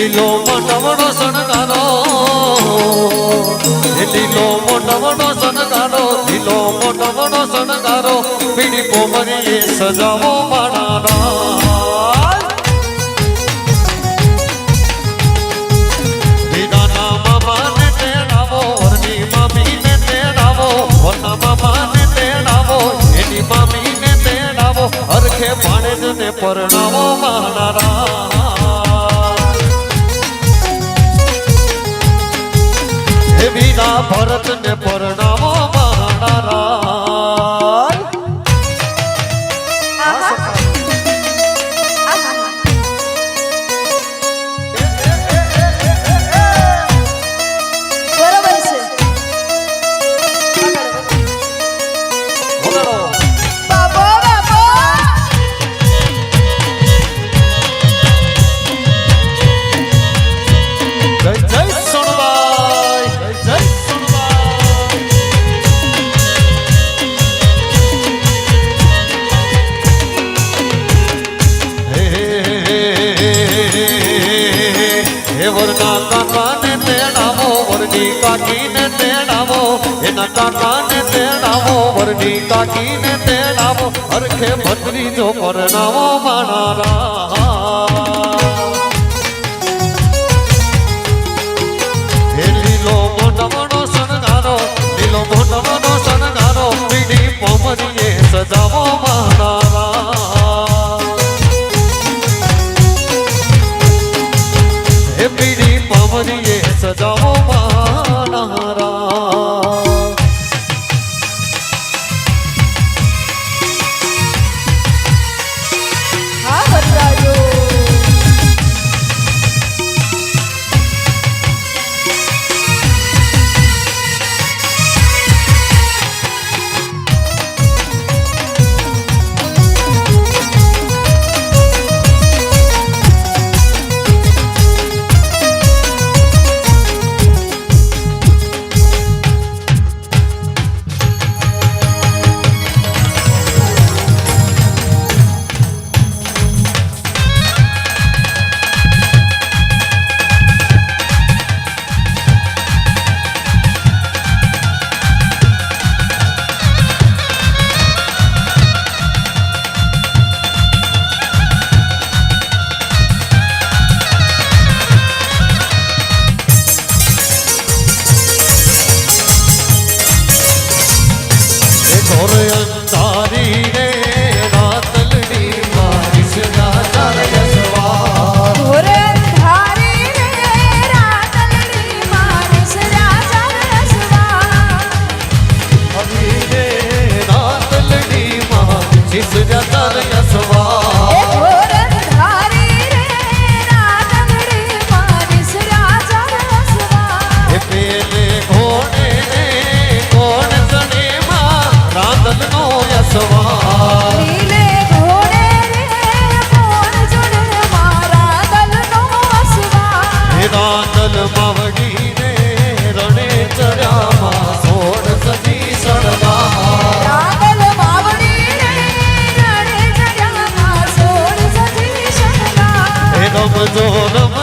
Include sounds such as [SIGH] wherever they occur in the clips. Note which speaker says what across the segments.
Speaker 1: લીલો મોટવડો શણગારો લીલો મોટવડો શણગારો, લીલો મોટવડો શણગારો પીડી પોમરીએ સજાવો માણારા વિદાના મામાને તેડાવો, વરની મામીને તેડાવો, વરના મામાને તેડાવો, એની મામીને તેડાવો, હરખે ભાણેજને પરણાવો માનારા હે વિના ભરતને પરણાવો માનારા વરની કાકીને તેડાવો હરખે ભત્રીજો પરણાવો માણારા. હે લીલો પોમરીએ સજાવો ઘોર અંધારી
Speaker 2: વસવા
Speaker 1: એ રાતલ માવડી રે રણે ચર્યામાં સોળ સજી સળગા રમજો રમજો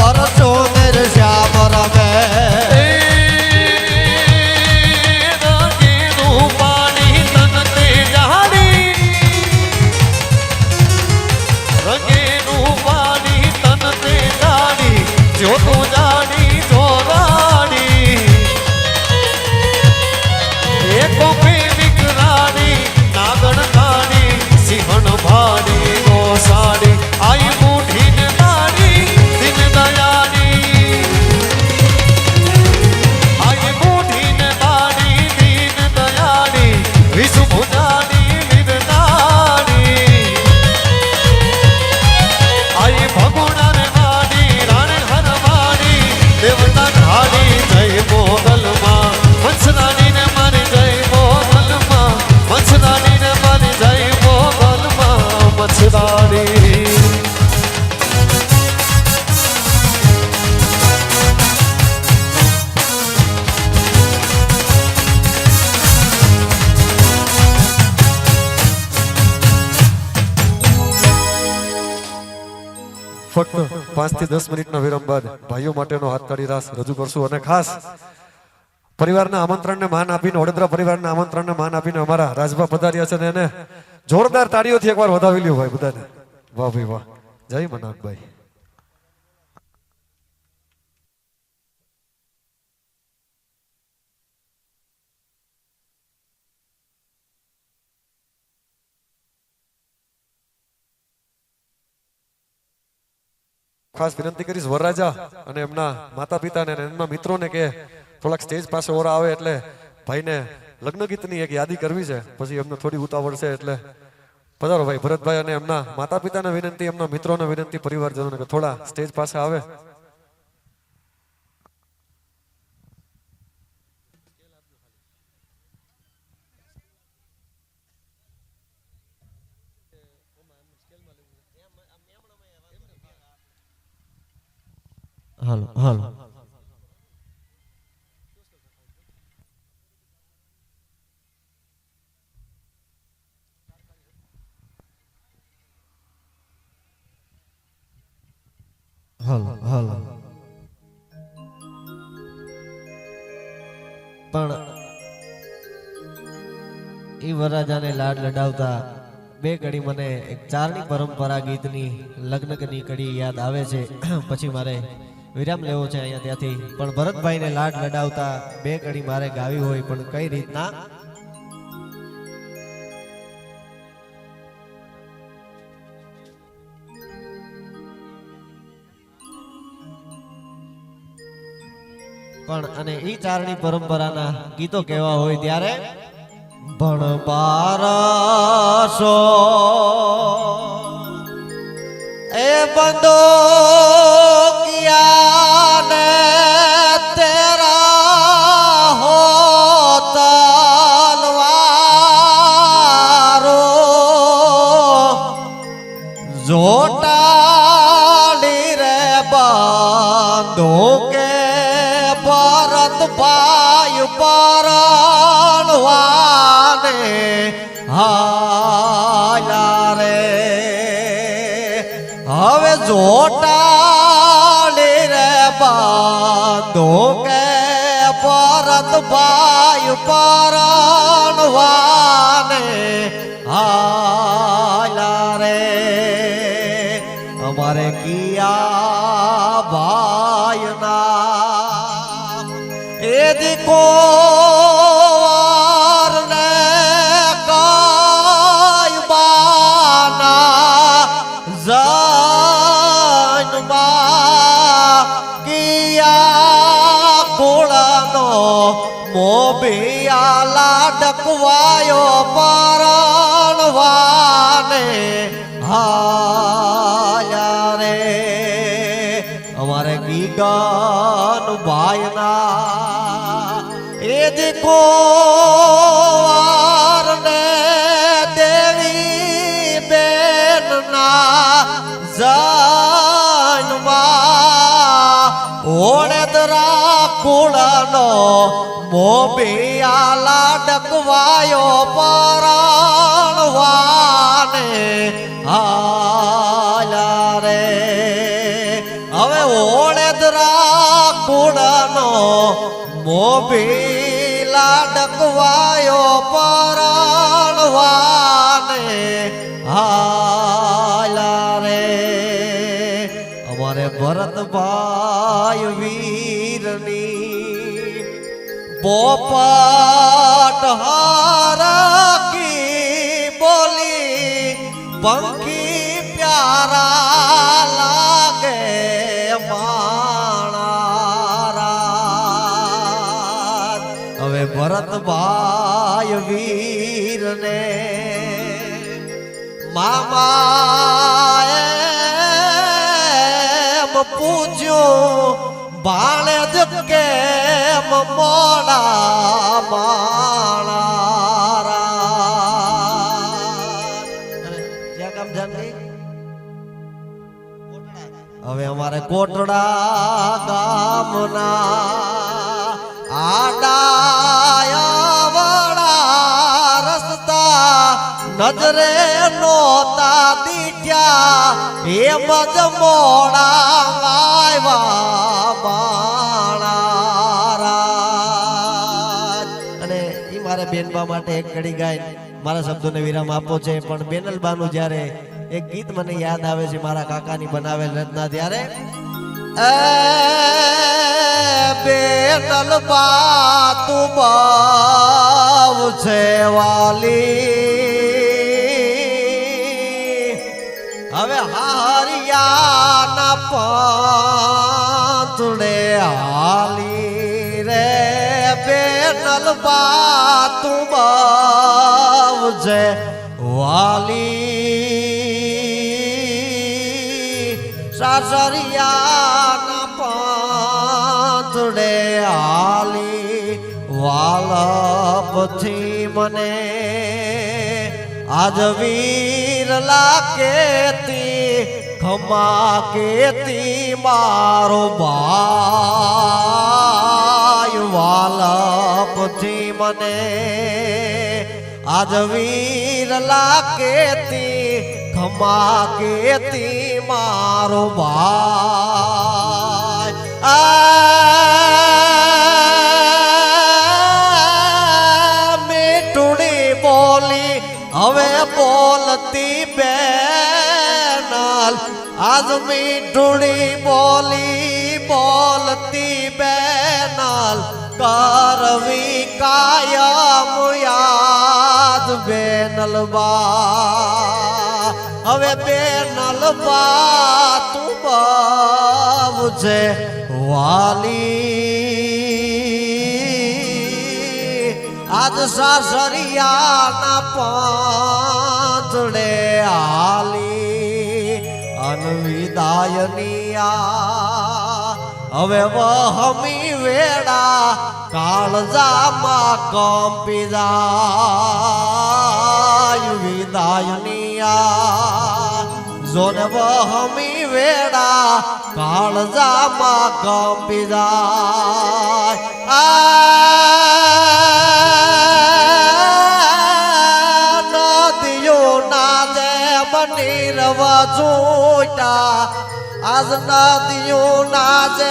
Speaker 1: para ફક્ત પાંચથી દસ મિનિટના વિરામ બાદ ભાઈઓ માટેનો હાથતાળી રાસ રજૂ કરશું. અને ખાસ પરિવારના આમંત્રણને માન આપીને, વડોદરા પરિવારના આમંત્રણને માન આપીને અમારા રાજભા પધાર્યા છે ને એને જોરદાર તાળીઓથી એકવાર વધાવી લ્યો ભાઈ બધાને. વાહ ભાઈ વાહ. જય મનાકભાઈ. ખાસ વિનંતી કરીશ વરરાજા અને એમના માતા પિતાને અને એમના મિત્રોને કે થોડાક સ્ટેજ પાસે ઓરા આવે એટલે ભાઈને લગ્ન ગીતની એક યાદી કરવી છે. પછી એમને થોડી ઉતાવળ છે એટલે પધારો ભાઈ. ભરતભાઈ અને એમના માતા પિતાને વિનંતી, એમના મિત્રોને વિનંતી, પરિવારજનોને કે થોડા સ્ટેજ પાસે આવે.
Speaker 3: હાલો હાલો. હાલો હાલો. પણ એ વરરાજાને લાડ લડાવતા બે કડી મને એક ચારણી પરંપરા ગીતની લગ્નની કડી યાદ આવે છે. [CLEARS THROAT] પછી મારે વિરામ લેવો છે અહીંયા ત્યાંથી. પણ ભરતભાઈને લાડ લડાવતા બે કડી મારે ગાવી હોય, પણ કઈ રીતના? પણ અને ઈ ચારણી પરંપરાના ગીતો કેવા હોય ત્યારે, ભણ બારસો એ બંદો ભાઈ પરણવાને હાલા રે. અમારે કિયા ભાઈના એ દીકો હાયા રે. અમારે ગીગાન ભાઈના એ ને દેવી બેનના જન્મા ઓળદરા કુળનો મોબિયા લાડકવાયો પરણવાને હાલા રે. હવે ઓળદરા કુળનો મોભી લાડકવાયો પરાણવાને. હાલા રે. અમારે ભરતભાઈ વીરની પોપટ હારકી પંખી પ્યારા લાગે માણારા હવે ભરતભાઈ વીરને મામા પૂછ્યું બાણે જ કેમ મોડા માણારા હવે અમારે કોટડા ગામના આડાયાવાળા રસ્તા નજરે નોતા દીઠ્યા. એમ જ મોડા આવ્યા બાળા અને એ મારે બેનબા માટે એક ઘડી ગાય. મારા શબ્દોને વિરામ આપો છે, પણ બેનલબાનું જ્યારે એક ગીત મને યાદ આવે છે મારા કાકાની બનાવેલ રચના ત્યારે બેનલ બેનલબા તું છે વાલી. હવે હારિયાના પાંતડે હાલી રે બેનલ તું છે, વાલી સાસરિયાના પાંતડે આલી વાલપથી મને. આજ વીર લાકેતી ખમા કેતી મારો બાય વાલપથી મને. આજ વીર લાકેતી ખમા કેતી મારો ભાઈ. આ મીઠુડી બોલી, હવે બોલતી બેનલ. આજ મીઠુડી બોલી, બોલતી બેનલ. કરવી કાયમ યાદ નલબા બા હવે બે બા તું બહુ વાલી. આજ સાસરિયાના પાંચડે હાલી અનવિદાયની હવે વહમી વેડા કાળજામાં કંપી જાય વિદાયનિયા જોને વહમી વેડા કાળજામાં કંપી જાય આ નદીઓ ના જે નીરવા જોટા આજ નદીઓ ના જે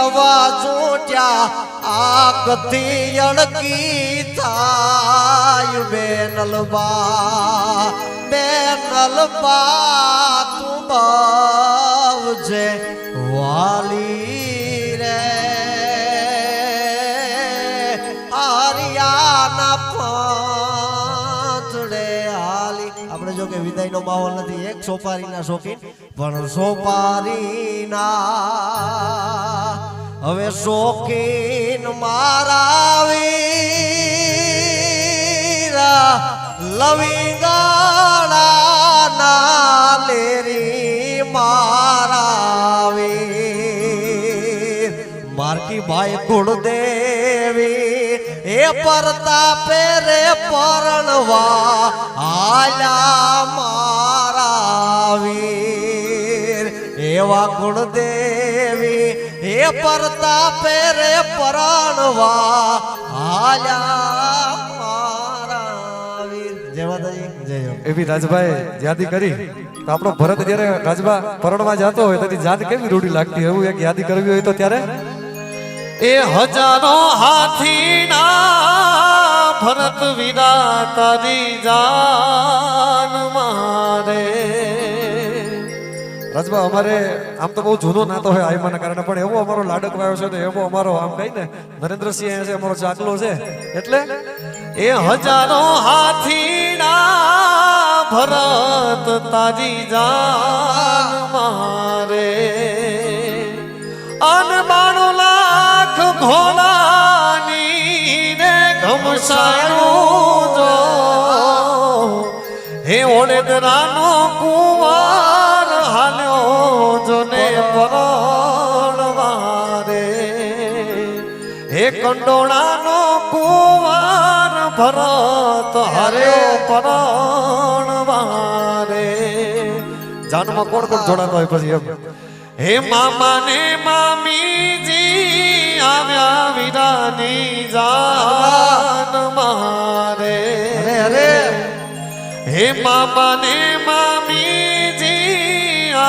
Speaker 3: નીરવા જોટ્યા આગથી અણકી થાય બેનલબા બેનલબા તું બાવજે વાલી રે. હરિયાના પાંચડે હાલી. આપણે જો કે વિદાયનો માહોલ નથી, એક સોપારીના શોખીન, પણ સોપારીના હવે શોખીન મારા વીરા લવિંગાણા લેરી મારા વીર મારકી ભાઈ કુળદેવી એ પરતાપે રે પરણવા આયા મારા વીર એવા કુળદેવી એ પરતાપે રે પરણવા વીર. જય
Speaker 1: એવી રાજભાઈ યાદી કરી. તો આપણો ભરત જ્યારે રાજભા પરણવા જતો હોય તેની જાત કેવી રૂડી લાગતી? એવું એક યાદી કરવી હોય તો ત્યારે? એ હજારો હાથીના ભરત વિના તારી જાન મારે. રાજભા અમારે આમ તો બહુ જૂનો નાતો હોય આયમાના કારણે, પણ એવો અમારો લાડક વાયો છે ને એવો અમારો આમ કઈ ને નરેન્દ્રસિંહ છે, અમારો ચાકલો છે. એટલે એ હજારો હાથીના ભરત તાજી જાન મારે. અન બાણું લાખ ઘોડાની ને ઘમસાણું જો. હે ઓળેદરાનો કું જોને પરણવારે. હે કંડોળાનો કુવાર ભરત હરે પરણવા રે જાનમાં કોણ કોણ જોડાતો હોય પછી એમ? હે મામા ને મામીજી આવ્યા વિરાની જાન મારે. હે મામા ને મામીજી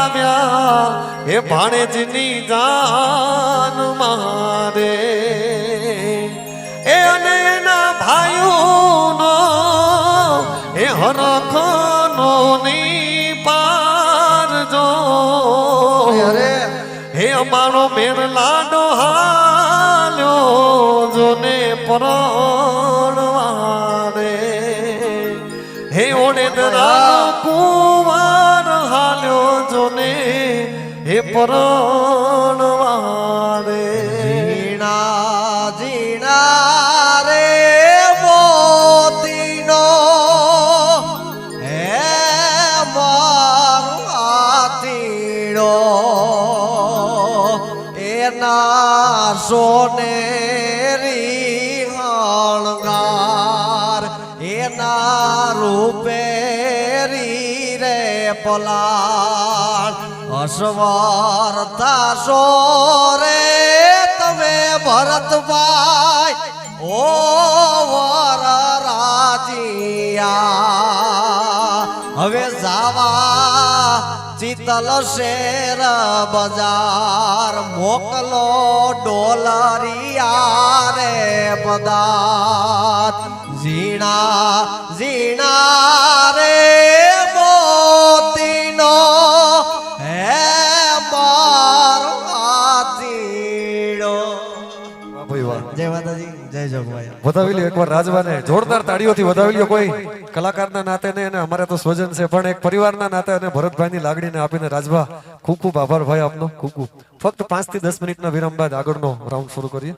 Speaker 1: આવ્યા હે ભાણેજની જાન મારે. એ અને એના ભાઈઓનો એ હરખનો ની પારજો હે અમારો મેર લાડો હાલ્યો જોને પરણવારે હે ઓડે દરા કુંવાર જોને હે પરણવારે
Speaker 3: ઝીણા ઝીણા રે મોતીનો. હે હાથીડો એના સોનેરી હણગાર એના રૂપેરી રે પલાળ અસવાર સો રે તમે ભરતભાઈ ઓ વર રાજીયા. હવે જાવા ચિતલ શેર બજાર, મોકલો ડોલરિયા રે પદાર ઝીણા ઝીણા રે
Speaker 1: વધાવી લ્યો, એકવાર રાજવાને જોરદાર તાળીઓથી વધાવી લ્યો કોઈ. કલાકારના નાતે ને અને અમારે તો સ્વજન છે, પણ એક પરિવારના નાતે અને ભરતભાઈની લાગણીને આપીને રાજભા, ખૂબ ખૂબ આભાર ભાઈ આપનો, ખૂબ ખૂબ. ફક્ત પાંચથી દસ મિનિટના વિરામ બાદ આગળનો રાઉન્ડ શરૂ કરીએ.